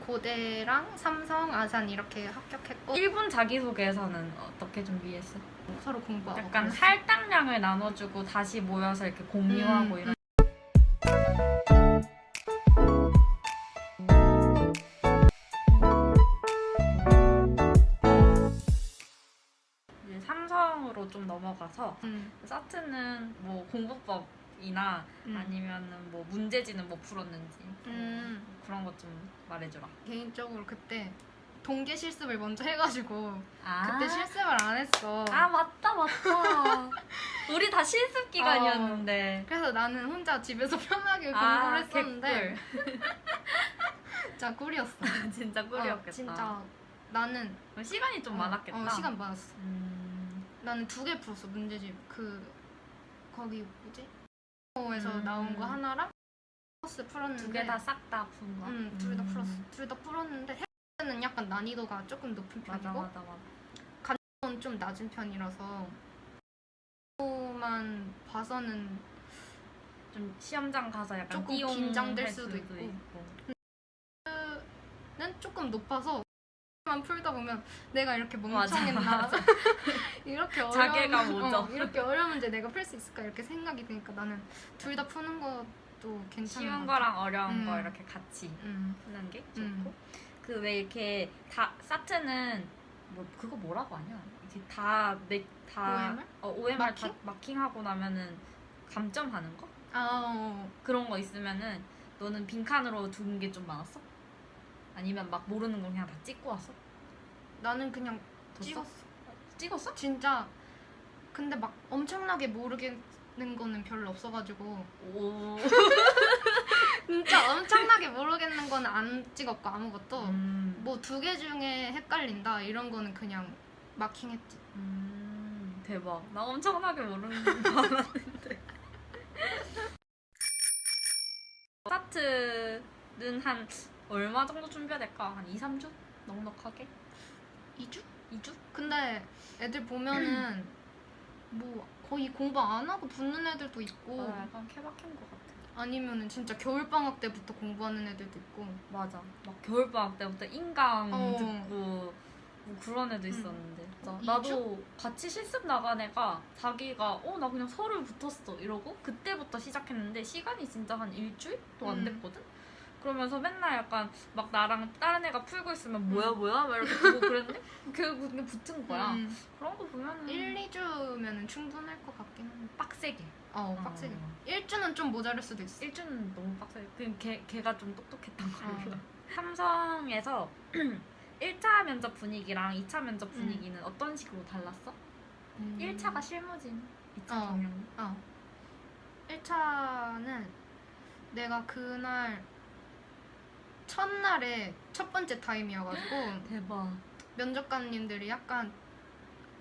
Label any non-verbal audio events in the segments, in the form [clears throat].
고대랑 삼성, 아산 이렇게 합격했고 1분 자기소개서는 어떻게 준비했어? 서로 공부하고 약간 그랬어. 할당량을 나눠주고 다시 모여서 이렇게 공유하고 음, 이런. 이제 삼성으로 좀 넘어가서 음, 사트는 뭐 공부법 이나 음. 아니면은 뭐 문제지는 뭐 풀었는지 음, 그런 것 좀 말해주라. 개인적으로 그때 동계 실습을 먼저 해가지고 아. 그때 실습을 안 했어. 아 맞다 맞다. [laughs] 우리 다 실습 기간이었는데. 그래서 나는 혼자 집에서 편하게 아, 공부를 했었는데 개꿀. [laughs] 진짜 꿀이었어. 진짜 꿀이었겠다. 어, 진짜 나는 시간이 좀 어, 많았겠다. 어, 시간 많았어. 음. 나는 두 개 풀었어 문제집 그 거기 뭐지? 에서 음. 나온 거 하나랑 코스 풀었는데 두 개 다 싹 다 푼 거야. 응, 둘다 음. 풀었어. 둘 다 풀었는데 해는 약간 난이도가 조금 높은 맞아 편이고 맞아 맞아. 는좀 낮은 편이라서 만 봐서는 좀 시험장 가서 약간 조금 긴장될 할 수도 있고. 는 조금 높아서 만 풀다 보면 내가 이렇게 멍청했나 [laughs] 이렇게 어려운 자괴감 오죠. 어, 이렇게 어려운 문제 내가 풀 수 있을까 이렇게 생각이 드니까 나는 둘 다 푸는 것도 괜찮은 쉬운 것 같아. 거랑 어려운 거 음. 이렇게 같이 음. 푸는 게 좋고 음. 그왜 이렇게 다 사트는 뭐 그거 뭐라고 하냐 이게 다맥다 OMR? 어, OMR 마킹? 다 마킹하고 나면은 감점하는 거 아, 어. 그런 거 있으면은 너는 빈칸으로 둔게좀 많았어? 아니면 막 모르는 거 그냥 다 찍고 왔어? 나는 그냥 뒀어? 찍었어. 찍었어? 진짜 근데 막 엄청나게 모르겠는 거는 별로 없어가지고 오. [laughs] 진짜 엄청나게 모르겠는 거는 안 찍었고 아무것도 음. 뭐 두 개 중에 헷갈린다 이런 거는 그냥 마킹했지. 음, 대박. 나 엄청나게 모르는 거 많았는데. [laughs] 스타트 는한 얼마 정도 준비해야 될까? 한 2, 3주? 넉넉하게? 2주? 2주? 근데 애들 보면은 [clears throat] 뭐 거의 공부 안 하고 붙는 애들도 있고 아, 약간 케바케인 것 같아. 아니면은 진짜 겨울 방학 때부터 공부하는 애들도 있고 맞아. 막 겨울방학 때부터 인강 어. 듣고 뭐 그런 애도 있었는데. 맞아. 이 나도 같이 실습 나간 애가 자기가 어 나 그냥 서울 붙었어 이러고 그때부터 시작했는데 시간이 진짜 한 일주일도 안 음. 됐거든. 그러면서 맨날 약간 막 나랑 다른 애가 풀고 있으면 뭐야 음. 뭐야 막 이렇게 보고 그랬는데 [laughs] 그게 붙은 거야. 음, 그런 거 보면은 1, 2주면은 충분할 것 같긴 한데 빡세게. 어 빡세게 어. 1주는 좀 모자랄 수도 있어 일주는 너무 빡세게. 그 걔, 걔가 좀 똑똑했던 걸로. 어. 삼성에서 [clears throat] 1차 면접 분위기랑 2차 면접 음. 분위기는 어떤 식으로 달랐어? 음. 1차가 실무진, 2차 어. 경영. 어. 1차는 내가 그날 첫날에 첫 번째 타임이어가지고 대박. 면접관님들이 약간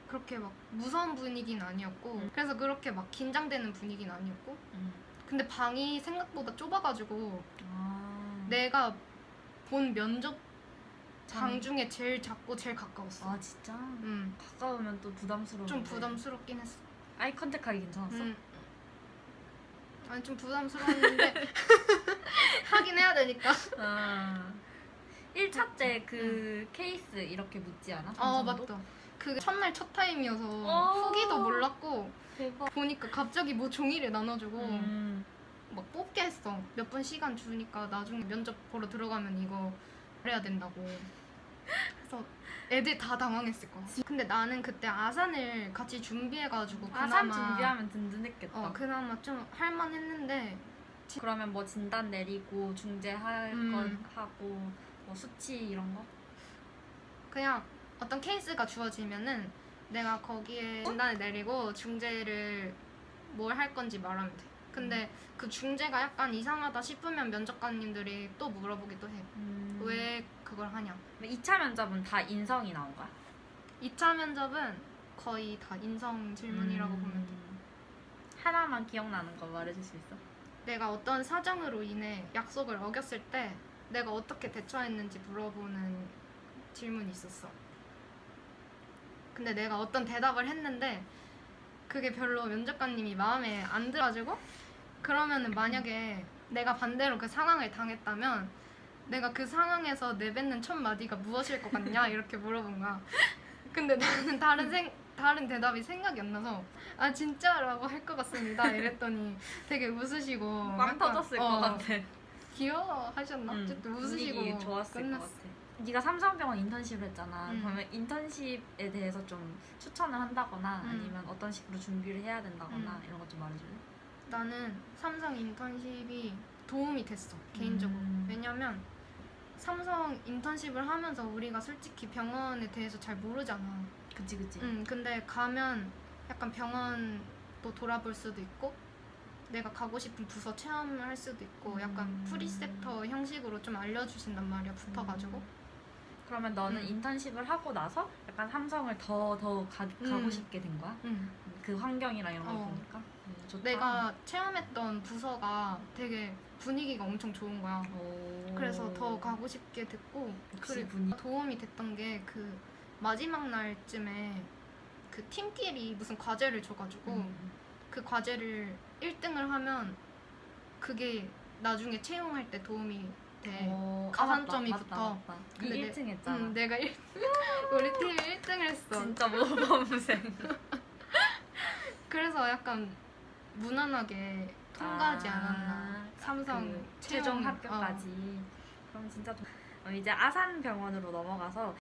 그렇게 막 무서운 분위기는 아니었고 음. 그래서 그렇게 막 긴장되는 분위기는 아니었고 근데 방이 생각보다 좁아가지고 아. 내가 본 면접 장 장. 중에 제일 작고 제일 가까웠어 아 진짜? 음, 가까우면 또 부담스러워. 좀 부담스럽긴 했어 아이 컨택하기 괜찮았어? 음. 아니 좀 부담스러웠는데 [laughs] 하긴 해야 되니까 아. 1차 때 그 케이스 이렇게 묻지 않아? 어 삼성도? 맞다 그게 첫날 첫 타임이어서 어. 후기도 몰랐고 대박. 보니까 갑자기 뭐 종이를 나눠주고 음. 막 뽑게 했어 몇 분 시간 주니까 나중에 면접 보러 들어가면 이거 해야 된다고 그래서 애들 다 당황했을 거야 근데 나는 그때 아산을 같이 준비해가지고 아산 그나마 준비하면 든든했겠다. 어 그나마 좀 할만했는데 그러면 뭐 진단 내리고 중재할 음. 거 하고 뭐 수치 이런 거? 그냥 어떤 케이스가 주어지면은 내가 거기에 진단을 내리고 중재를 뭘 할 건지 말하면 돼. 근데 그 중재가 약간 이상하다 싶으면 면접관님들이 또 물어보기도 해. 음. 왜 그걸 하냐. 2차 면접은 다 인성이 나온 거야? 2차 면접은 거의 다 인성 질문이라고 음. 보면 돼. 하나만 기억나는 거 말해줄 수 있어? 내가 어떤 사정으로 인해 약속을 어겼을 때 내가 어떻게 대처했는지 물어보는 질문이 있었어. 근데 내가 어떤 대답을 했는데 그게 별로 면접관님이 마음에 안 들어가지고 그러면은 만약에 내가 반대로 그 상황을 당했다면 내가 그 상황에서 내뱉는 첫 마디가 무엇일 것 같냐 이렇게 물어본 거야. 근데 나는 다른 생 다른 대답이 생각이 안 나서 아 진짜라고 할 것 같습니다 이랬더니 되게 웃으시고 빵 약간, 터졌을 어, 것 같아. 귀여워 하셨나? 응, 어쨌든 분위기 웃으시고 좋았을 끝났어. 것 같아. 네가 삼성병원 인턴십을 했잖아. 음. 그러면 인턴십에 대해서 좀 추천을 한다거나 음. 아니면 어떤 식으로 준비를 해야 된다거나 음. 이런 것 좀 말해줄래? 나는 삼성 인턴십이 도움이 됐어 개인적으로 음. 왜냐면 삼성 인턴십을 하면서 우리가 솔직히 병원에 대해서 잘 모르잖아 그치 그치. 응 근데 가면 약간 병원도 돌아볼 수도 있고 내가 가고 싶은 부서 체험을 할 수도 있고 약간 음. 프리셉터 형식으로 좀 알려주신단 말이야 붙어가지고 음. 그러면 너는 음. 인턴십을 하고 나서 약간 삼성을 더더 가고 음. 싶게 된 거야? 응. 그 환경이랑 이런 걸 어. 보니까 음, 좋다. 내가 체험했던 부서가 되게 분위기가 엄청 좋은 거야 오. 그래서 더 가고 싶게 됐고 역시 그리고 분위기. 도움이 됐던 게 그 마지막 날쯤에 그 팀끼리 무슨 과제를 줘가지고 음. 그 과제를 1등을 하면 그게 나중에 채용할 때 도움이 돼. 어, 가산점이 아, 맞다, 붙어. 맞다, 맞다. 근데 네 내- 1등 했잖아. 응, 내가 1, [laughs] 우리 팀이 1등을 했어. 진짜 모범생. [laughs] 그래서 약간 무난하게 통과하지 아, 않았나. 삼성 그 최종 합격까지. 그럼 진짜 도- 어, 이제 아산병원으로 넘어가서